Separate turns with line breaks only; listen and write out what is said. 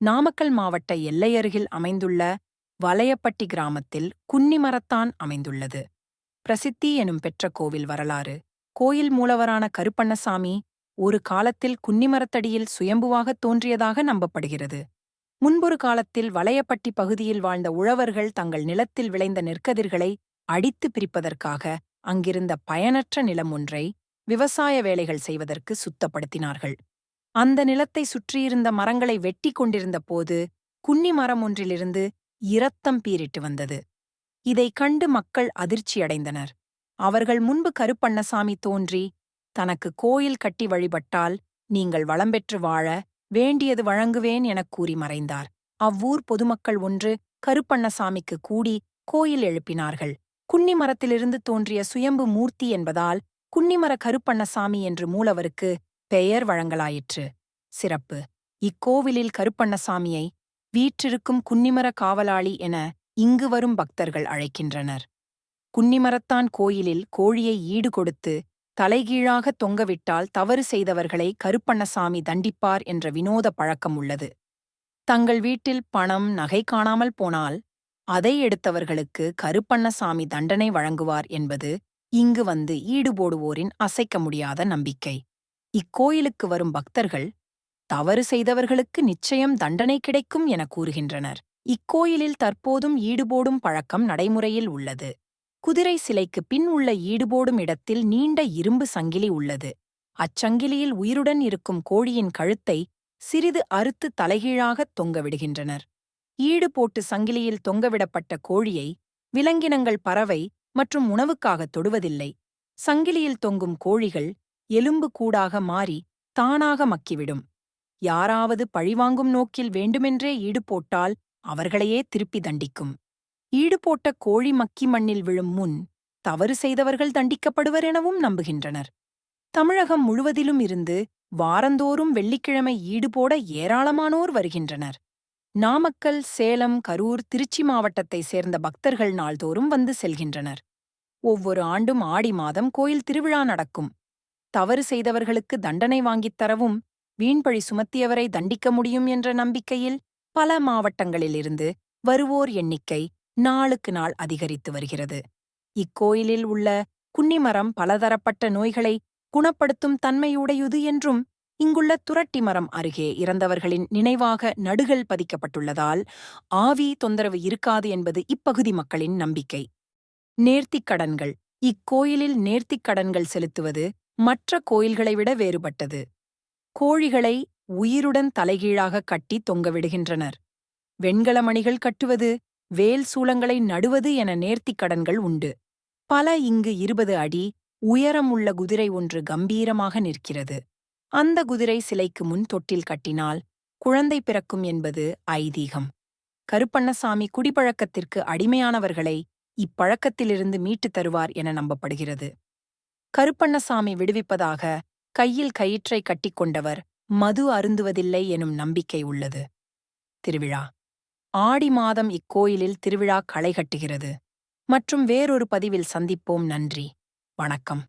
நாமக்கல் மாவட்ட எல்லையருகில் அமைந்துள்ள வலையப்பட்டி கிராமத்தில் குன்னிமரத்தான் அமைந்துள்ளது. பிரசித்தி எனும் பெற்ற கோவில் வரலாறு. கோயில் மூலவரான கருப்பண்ணசாமி ஒரு காலத்தில் குன்னிமரத்தடியில் சுயம்புவாகத் தோன்றியதாக நம்பப்படுகிறது. முன்பொரு காலத்தில் வலையப்பட்டி பகுதியில் வாழ்ந்த உழவர்கள் தங்கள் நிலத்தில் விளைந்த நெற்கதிர்களை அடித்து பிரிப்பதற்காக அங்கிருந்த பயனற்ற நிலம் ஒன்றை விவசாய வேலைகள் செய்வதற்கு சுத்தப்படுத்தினார்கள். அந்த நிலத்தை சுற்றியிருந்த மரங்களை வெட்டி கொண்டிருந்த போது குன்னி மரம் ஒன்றிலிருந்து இரத்தம் பீரிட்டு வந்தது. இதைக் கண்டு மக்கள் அதிர்ச்சியடைந்தனர். அவர்கள் முன்பு கருப்பண்ணசாமி தோன்றி தனக்கு கோயில் கட்டி வழிபட்டால் நீங்கள் வளம் பெற்று வாழ வேண்டியது வழங்குவேன் எனக் கூறி மறைந்தார். அவ்வூர் பொதுமக்கள் ஒன்று கருப்பண்ணசாமிக்கு கூடி கோயில் எழுப்பினார்கள். குன்னிமரத்திலிருந்து தோன்றிய சுயம்பு மூர்த்தி என்பதால் குன்னிமர கருப்பண்ணசாமி என்று மூலவருக்கு பெயர் வழங்கலாயிற்று. சிறப்பு. இக்கோவிலில் கருப்பண்ணசாமியை வீற்றிருக்கும் குன்னிமர காவலாளி என இங்கு வரும் பக்தர்கள் அழைக்கின்றனர். குன்னிமரத்தான் கோயிலில் கோழியை ஈடு கொடுத்து தலைகீழாக தொங்கவிட்டால் தவறு செய்தவர்களை கருப்பண்ணசாமி தண்டிப்பார் என்ற வினோத பழக்கம் உள்ளது. தங்கள் வீட்டில் பணம் நகை காணாமல் போனால் அதை எடுத்தவர்களுக்கு கருப்பண்ணசாமி தண்டனை வழங்குவார் என்பது இங்கு வந்து ஈடுபோடுவோரின் அசைக்க முடியாத நம்பிக்கை. இக்கோயிலுக்கு வரும் பக்தர்கள் தவறு செய்தவர்களுக்கு நிச்சயம் தண்டனை கிடைக்கும் என கூறுகின்றனர். இக்கோயிலில் தற்போதும் ஈடுபோடும் பழக்கம் நடைமுறையில் உள்ளது. குதிரை சிலைக்கு பின் உள்ள ஈடுபோடும் இடத்தில் நீண்ட இரும்பு சங்கிலி உள்ளது. அச்சங்கிலியில் உயிருடன் இருக்கும் கோழியின் கழுத்தை சிறிது அறுத்து தலைகீழாகத் தொங்கவிடுகின்றனர். ஈடு போட்டு சங்கிலியில் தொங்கவிடப்பட்ட கோழியை விலங்கினங்கள் பறவை மற்றும் உணவுக்காகத் தொடுவதில்லை. சங்கிலியில் தொங்கும் கோழிகள் எலும்பு கூடாக மாறி தானாக மக்கிவிடும். யாராவது பழிவாங்கும் நோக்கில் வேண்டுமென்றே ஈடுபோட்டால் அவர்களையே திருப்பி தண்டிக்கும். ஈடுபோட்ட கோழி மக்கி மண்ணில் விழும் முன் தவறு செய்தவர்கள் தண்டிக்கப்படுவர் எனவும் நம்புகின்றனர். தமிழகம் முழுவதிலும் இருந்து வாரந்தோறும் வெள்ளிக்கிழமை ஈடுபோட ஏராளமானோர் வருகின்றனர். நாமக்கல் சேலம் கரூர் திருச்சி மாவட்டத்தைச் சேர்ந்த பக்தர்கள் நாள்தோறும் வந்து செல்கின்றனர். ஒவ்வொரு ஆண்டும் ஆடி மாதம் கோயில் திருவிழா நடக்கும். தவறு செய்தவர்களுக்கு தண்டனை வாங்கித் தரவும் வீண்பழி சுமத்தியவரை தண்டிக்க முடியும் என்ற நம்பிக்கையில் பல மாவட்டங்களிலிருந்து வருவோர் எண்ணிக்கை நாளுக்கு நாள் அதிகரித்து வருகிறது. இக்கோயிலில் உள்ள குன்னிமரம் பலதரப்பட்ட நோய்களை குணப்படுத்தும் தன்மையுடையது என்றும் இங்குள்ள துரட்டி மரம் அருகே இறந்தவர்களின் நினைவாக நடுகள் பதிக்கப்பட்டுள்ளதால் ஆவி தொந்தரவு இருக்காது என்பது இப்பகுதி மக்களின் நம்பிக்கை. நேர்த்திக் கடன்கள். இக்கோயிலில் நேர்த்திக் கடன்கள் செலுத்துவது மற்ற கோயில்களை விட வேறுபட்டது. கோழிகளை உயிருடன் தலைகீழாக கட்டி தொங்கவிடுகின்றனர் வெண்கல மணிகள் கட்டுவது வேல் சூளங்களை நடுவது என நேர்த்திக் கடன்கள் உண்டு. பல இங்கு இருபது அடி உயரம் உள்ள குதிரை ஒன்று கம்பீரமாக நிற்கிறது. அந்த குதிரை சிலைக்கு முன் தொட்டில் கட்டினால் குழந்தை பிறக்கும் என்பது ஐதீகம். கருப்பண்ணசாமி குடிப்பழக்கத்திற்கு அடிமையானவர்களை இப்பழக்கத்திலிருந்து மீட்டுத் தருவார் என நம்பப்படுகிறது. கருப்பண்ணசாமி விடுவிப்பதாக கையில் கயிற்றை கட்டிக்கொண்டவர் மது அருந்துவதில்லை எனும் நம்பிக்கை உள்ளது. திருவிழா. ஆடி மாதம் இக்கோயிலில் திருவிழா களை கட்டுகிறது. மற்றும் வேறொரு பதிவில் சந்திப்போம். நன்றி. வணக்கம்.